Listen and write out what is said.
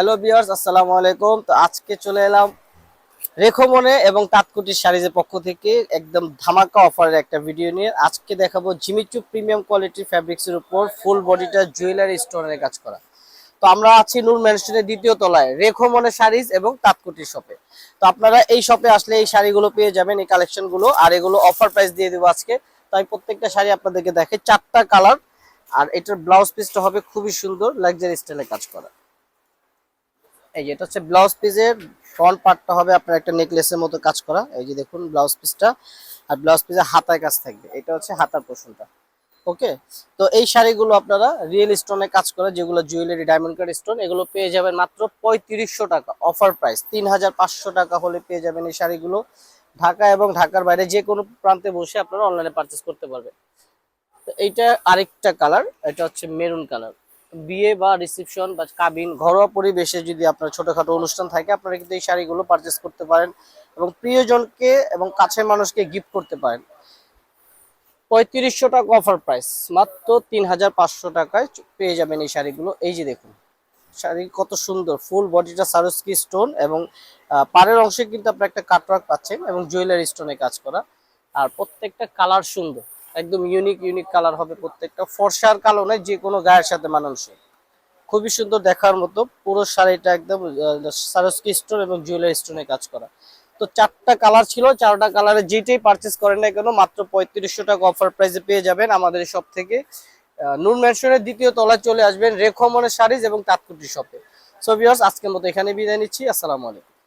Hello বিয়ার্স আসসালামু আলাইকুম। তো আজকে চলে এলাম রেখোমনে এবং তাৎকুটির শাড়িজের পক্ষ থেকে একদম ধামাকা অফারের একটা ভিডিও নিয়ে। আজকে দেখাবো জিমিচু প্রিমিয়াম কোয়ালিটির ফ্যাব্রিক্সের উপর ফুল বডিটা জুয়েলারি স্টোনের কাজ করা। তো আমরা আছি নূর ম্যানশনের দ্বিতীয় তলায়, রেখোমনে শাড়িজ এবং তাৎকুটির শপে তো আপনারা এই শপে আসলে এই শাড়িগুলো পেয়ে যাবেন, এই কালেকশনগুলো আর এগুলো অফার প্রাইস দিয়ে দেবো আজকে। তাই প্রত্যেকটা শাড়ি আপনাদেরকে দেখে চারটা কালার আর এটার ব্লাউজ পিসটা হবে খুবই সুন্দর লাক্সারি স্টাইলে কাজ করা। এই যে এটা হচ্ছে ব্লাউজ পিসের ফ্রন্ট পার্টটা হবে আপনার একটা নেকলেসের মতো কাজ করা। এই যে দেখুন ব্লাউজ পিসটা আর ব্লাউজ পিসের হাতায় কাজ থাকবে। এটা হচ্ছে হাতার পোর্শনটা ওকে? তো এই শাড়িগুলো আপনারা রিয়েল স্টোনে কাজ করা, যেগুলো জুয়েলারি ডায়মন্ড কার্ড স্টোন এগুলো পেয়ে যাবেন মাত্র পঁয়ত্রিশশো টাকা অফার প্রাইস তিন হাজার পাঁচশো টাকা হলে পেয়ে যাবেন এই শাড়িগুলো। ঢাকা এবং ঢাকার বাইরে যে কোনো প্রান্তে বসে আপনারা অনলাইনে পারচেস করতে পারবেন। তো এইটা আরেকটা কালার এটা হচ্ছে মেরুন কালার বিয়ে বা রিসেপশন বা কাবিন ঘরোয়া পরিবেশে যদি আপনার ছোটখাটো অনুষ্ঠান থাকে, আপনারা কিন্তু এই শাড়িগুলো পারচেস করতে পারেন এবং প্রিয়জনকে এবং কাছের মানুষকে গিফট করতে পারেন। পঁয়ত্রিশশো টাকা অফার প্রাইস মাত্র তিন হাজার পাঁচশো টাকায় পেয়ে যাবেন এই শাড়িগুলো। এই যে দেখুন, শাড়ি কত সুন্দর ফুল বডিটা সারস্কি স্টোন এবং পাড়ের অংশে কিন্তু আপনি একটা কাটওয়ার্ক পাচ্ছেন এবং জুয়েলারি স্টোনে কাজ করা। আর প্রত্যেকটা কালার সুন্দর। একদম ইউনিক ইউনিক কালার হবে প্রত্যেকটা। ফর্সার কালো নয়, যে কোনো গায়ের সাথে মানানসই। খুবই সুন্দর দেখার মতো, পুরো শাড়িটা একদম সারস্কি স্টোন এবং জুয়েলারি স্টোনে কাজ করা। তো চারটা কালার ছিল, চারটা কালারে যেটাই পারচেস করেন না কেন, মাত্র পঁয়ত্রিশশো টাকা অফার প্রাইসে পেয়ে যাবেন আমাদের সব থেকে। নূর ম্যানশনের দ্বিতীয় তলায় চলে আসবেন রেখমনের শাড়িজ এবং তাৎকুটি শপে সো ভিউয়ার্স আজকের মতো এখানে বিদায় নিচ্ছি, আসসালামু আলাইকুম।